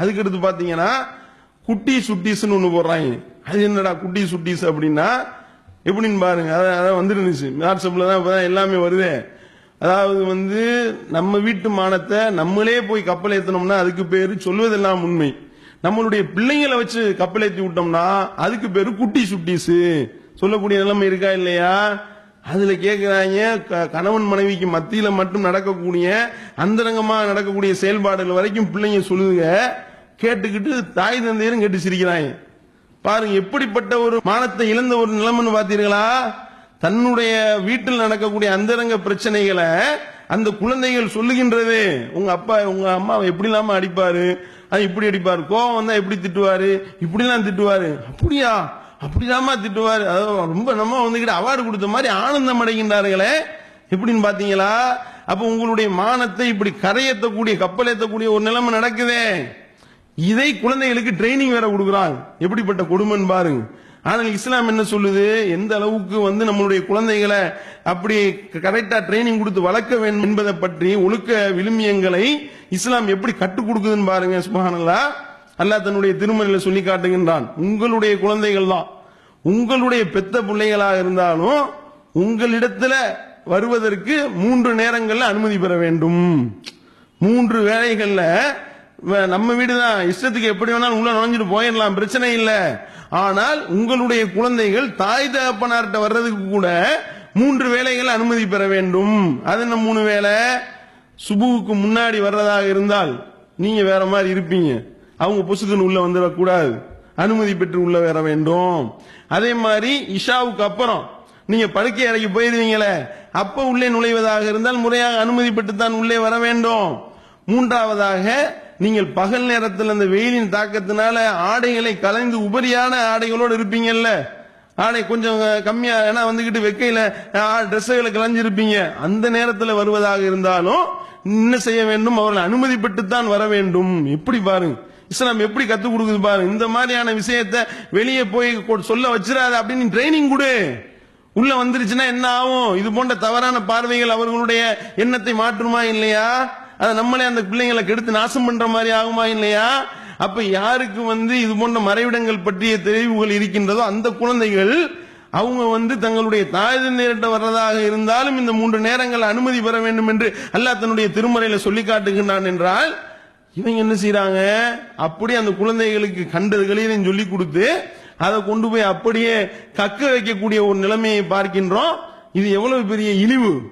அதுக்கு அடுத்து பாத்தீங்கன்னா குட்டி சுட்டிஸ்னு ஒண்ணு போடுறாங்க. அது என்னடா குட்டி சுட்டிஸ் அப்படின்னா எப்படின்னு பாருங்க அதான் அதான் வந்துருந்துச்சு. வாட்ஸ்அப்ல தான் இப்பதான் எல்லாமே வருதே. அதாவது வந்து நம்ம வீட்டு மானத்தை நம்மளே போய் கப்பல் ஏத்தனோம்னா அதுக்கு பேரு சொல்வதெல்லாம் உண்மை. நம்மளுடைய பிள்ளைங்களை வச்சு கப்பல் ஏத்தி விட்டோம்னா அதுக்கு பேரு குட்டி சுட்டிஸ் சொல்லக்கூடிய நிலைமை இருக்கா இல்லையா? அதுல கேக்குறாங்க க- கணவன் மனைவிக்கு மத்தியில மட்டும் நடக்கக்கூடிய அந்தரங்கமாக நடக்கக்கூடிய செயல்பாடுகள் வரைக்கும் பிள்ளைங்க சொல்லுங்க. கேட்டுக்கிட்டு தாய் தந்தையரும் கேட்டு சிரிக்கிறாங்க. பாருங்க எப்படிப்பட்ட ஒரு மானத்தை இழந்த ஒரு நிலைமைன்னு பார்த்தீர்களா? தன்னுடைய வீட்டில் நடக்கக்கூடிய அந்தரங்க பிரச்சனைகளை அந்த குழந்தைகள் சொல்லுகின்றது. உங்க அப்பா உங்க அம்மா எப்படி இல்லாம அடிப்பாரு? அது இப்படி அடிப்பாரு. கோவம் வந்தா எப்படி திட்டுவாரு? இப்படிலாம் திட்டுவாரு. அப்படியா? அப்படிதாம்மா திட்டுவாரு. அதாவது ரொம்ப நம்ம வந்துகிட்டு அவார்டு கொடுத்த மாதிரி ஆனந்தம் அடைகின்றார்களே. எப்படின்னு பாத்தீங்களா? அப்ப உங்களுடைய மானத்தை இப்படி கரையேற்றக்கூடிய கப்பல் ஏற்றக்கூடிய ஒரு நிலைமை நடக்குதே. இதை குழந்தைகளுக்கு ட்ரைனிங் வேற கொடுக்குறாங்க. எப்படிப்பட்ட கொடுமைன்னு பாருங்க. ஆனால் இஸ்லாம் என்ன சொல்லுது? எந்த அளவுக்கு வந்து நம்மளுடைய குழந்தைகளை அப்படி கரெக்டா ட்ரைனிங் கொடுத்து வளர்க்க வேண்டும் என்பதை பற்றி ஒழுக்க விழுமியங்களை இஸ்லாம் எப்படி கற்றுக் கொடுக்குதுன்னு பாருங்க சுபஹானல்லாஹ். அல்லாஹ் தன்னுடைய திருமணில சொல்லி காட்டுகின்றான். உங்களுடைய குழந்தைகள் தான். உங்களுடைய பெத்த பிள்ளைகளாக இருந்தாலும் உங்களிடத்துல வருவதற்கு மூன்று நேரங்கள்ல அனுமதி பெற வேண்டும். மூன்று வேலைகள்ல நம்ம வீடு தான். இஷ்டத்துக்கு எப்படி வேணாலும் உள்ள நுழைஞ்சிட்டு போயிடலாம். பிரச்சனை இல்லை. ஆனால் உங்களுடைய குழந்தைகள் தாய் தகப்பனார்ட்ட வர்றதுக்கு கூட மூன்று வேலைகளை அனுமதி பெற வேண்டும். அது என்ன மூணு வேளை சுபுவுக்கு முன்னாடி வர்றதாக இருந்தால் நீங்க வேற மாதிரி இருப்பீங்க. அவங்க பொசுக்குன்னு உள்ள வந்துடக்கூடாது. அனுமதி பெற்று உள்ள வர வேண்டும். அதே மாதிரி இஷாவுக்கு அப்புறம் நீங்க படுக்கை அறைக்கு போயிருவீங்களே அப்ப உள்ளே நுழைவதாக இருந்தால் முறையாக அனுமதி பெற்று தான் உள்ளே வர வேண்டும். மூன்றாவதாக நீங்கள் பகல் நேரத்தில் அந்த வெயிலின் தாக்கத்தினால ஆடைகளை கலைந்து உபரியான ஆடைகளோடு இருப்பீங்கல்ல. ஆடை கொஞ்சம் கம்மியா ஏன்னா வந்துகிட்டு வெக்கையில ட்ரெஸ்ஸுகளை கலைஞ்சிருப்பீங்க அந்த நேரத்தில் வருவதாக இருந்தாலும் என்ன செய்ய வேண்டும்? அவர்கள் அனுமதி பெற்று தான் வர வேண்டும். எப்படி பாருங்க. இஸ்லாம் எப்படி கத்து கொடுக்குது பாரு? இந்த மாதிரியான விஷயத்தை வெளியே போய் சொல்ல வச்சிடாத அப்படின்னு ட்ரைனிங் கொடு. உள்ள வந்துருச்சுன்னா என்ன ஆகும்? இது போன்ற தவறான பார்வைகள் அவர்களுடைய எண்ணத்தை மாற்றுமா இல்லையா? அதை நம்மளே அந்த பிள்ளைங்களை கெடுத்து நாசம் பண்ற மாதிரி ஆகுமா இல்லையா? அப்ப யாருக்கு வந்து இது போன்ற மறைவிடங்கள் பற்றிய தெரிவுகள் இருக்கின்றதோ அந்த குழந்தைகள் அவங்க வந்து தங்களுடைய தாய் நேரிட்ட வர்றதாக இருந்தாலும் இந்த மூன்று நேரங்கள் அனுமதி பெற வேண்டும் என்று அல்லாஹ் தன்னுடைய திருமறையில சொல்லி காட்டுகின்றான் என்றால் இவங்க என்ன செய்யறாங்க அப்படி அந்த குழந்தைகளுக்கு கண்டதுகளையும் சொல்லி கொடுத்து அதை கொண்டு போய் அப்படியே கக்க வைக்கக்கூடிய ஒரு நிலைமையை பார்க்கின்றோம். இது எவ்வளவு பெரிய இழிவு.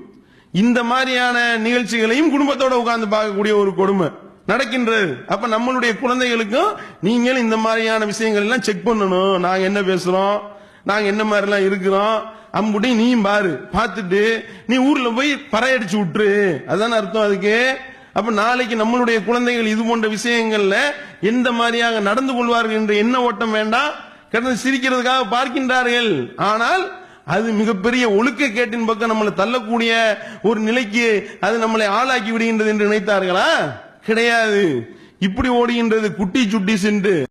இந்த மாதிரியான நிகழ்ச்சிகளையும் குடும்பத்தோட உட்கார்ந்து பார்க்கக்கூடிய ஒரு கொடுமை நடக்கின்றது. அப்ப நம்மளுடைய குழந்தைகளுக்கும் நீங்களும் இந்த மாதிரியான விஷயங்கள் எல்லாம் செக் பண்ணணும். நாங்க என்ன பேசுறோம்? நாங்க என்ன மாதிரி எல்லாம் இருக்கிறோம்? அம்புட்டி நீயும் பாரு. பார்த்துட்டு நீ ஊர்ல போய் பறையடிச்சு விட்டுரு. அதான அர்த்தம் அதுக்கு? அப்ப நாளைக்கு நம்மளுடைய குழந்தைகள் இது போன்ற விஷயங்கள்ல எந்த மாதிரியாக நடந்து கொள்வார்கள் என்ற எண்ண ஓட்டம் வேண்டாம். கடந்து சிரிக்கிறதுக்காக பார்க்கின்றார்கள். ஆனால் அது மிகப்பெரிய ஒழுக்க கேட்டின் பக்கம் நம்மளை தள்ளக்கூடிய ஒரு நிலைக்கு அது நம்மளை ஆளாக்கி விடுகின்றது என்று நினைத்தார்களா? கிடையாது. இப்படி ஓடுகின்றது குட்டி சுட்டி சென்று.